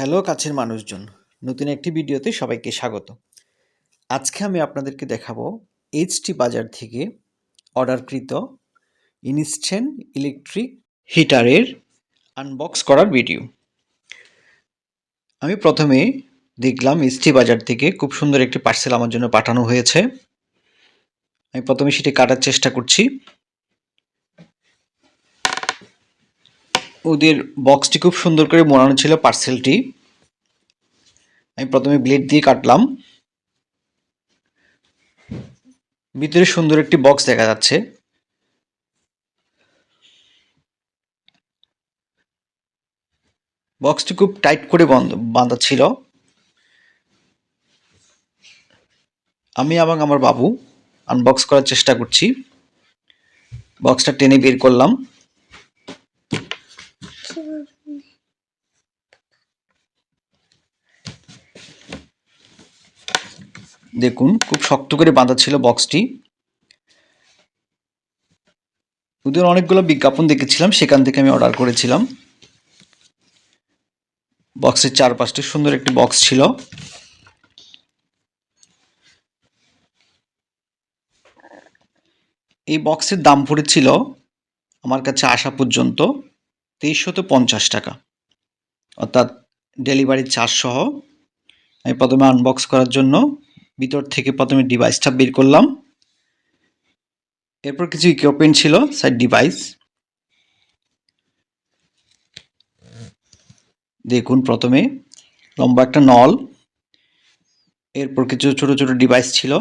Hello কাছের মানুষজন, নতুন একটি ভিডিওতে সবাইকে স্বাগত। আজকে আমি আপনাদেরকে দেখাবো এইচটি বাজার থেকে অর্ডারকৃত ইনস্ট্যান্ট ইলেকট্রিক হিটারের আনবক্স করার ভিডিও। আমি প্রথমে দেখলাম এইচটি বাজার থেকে খুব সুন্দর একটি পার্সেল আমার জন্য পাঠানো হয়েছে। আমি প্রথমে সেটি কাটার চেষ্টা করছি। ওদের বক্সটি খুব সুন্দর করে মোড়ানো ছিল পার্সেলটি আমি প্রথমে ব্লেড দিয়ে কাটলাম। ভিতরে সুন্দর একটি বক্স দেখা যাচ্ছে। বক্সটি খুব টাইট করে বন্ধ, বাঁধা ছিল। আমি এবং আমার বাবু আনবক্স করার চেষ্টা করছি। বক্সটা টেনে বের করলাম। দেখুন, খুব শক্ত করে বাঁধা ছিল বক্সটি ওদের অনেকগুলো বিজ্ঞাপন দেখেছিলাম, সেখান থেকে আমি অর্ডার করেছিলাম। বক্সের চারপাশটি সুন্দর একটি বক্স ছিল। এই বক্সের দাম পড়েছিল আমার কাছে আসা পর্যন্ত তেইশশত পঞ্চাশ টাকা। অর্থাৎ ডেলিভারি চার্জ সহ আমি প্রথমে আনবক্স করার জন্য ভিতর থেকে প্রথমে ডিভাইসটা বের করলাম। এরপর কিছু ইকুইপমেন্ট ছিল সাইড ডিভাইস দেখুন প্রথমে লম্বা একটা নল। এরপর কিছু ছোট ছোট ডিভাইস ছিল।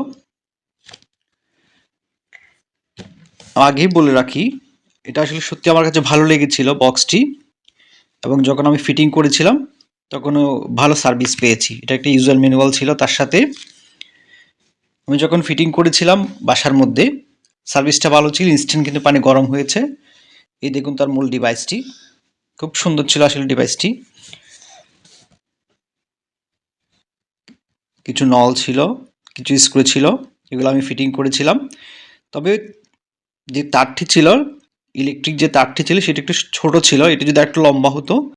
আগেই বলে রাখি, এটা আসলে সত্যি আমার কাছে ভালো লেগেছিল বক্সটি এবং যখন আমি ফিটিং করেছিলাম, তখনও ভালো সার্ভিস পেয়েছি। এটা একটা ইউজার ম্যানুয়াল ছিল তার সাথে। আমি যখন ফিটিং করেছিলাম বাসার মধ্যে সার্ভিসটা ভালো ছিল ইনস্ট্যান্ট কিন্তু পানি গরম হয়েছে। এই দেখুন তার মূল ডিভাইসটি খুব সুন্দর ছিল আসলে ডিভাইসটি কিছু নল ছিল, কিছু স্ক্রু ছিল, এগুলো আমি ফিটিং করেছিলাম। তবে যে তারটি ছিল ইলেকট্রিক যে তারটি ছিল, সেটি একটু ছোট ছিল, এটা যদি একটু লম্বা হতো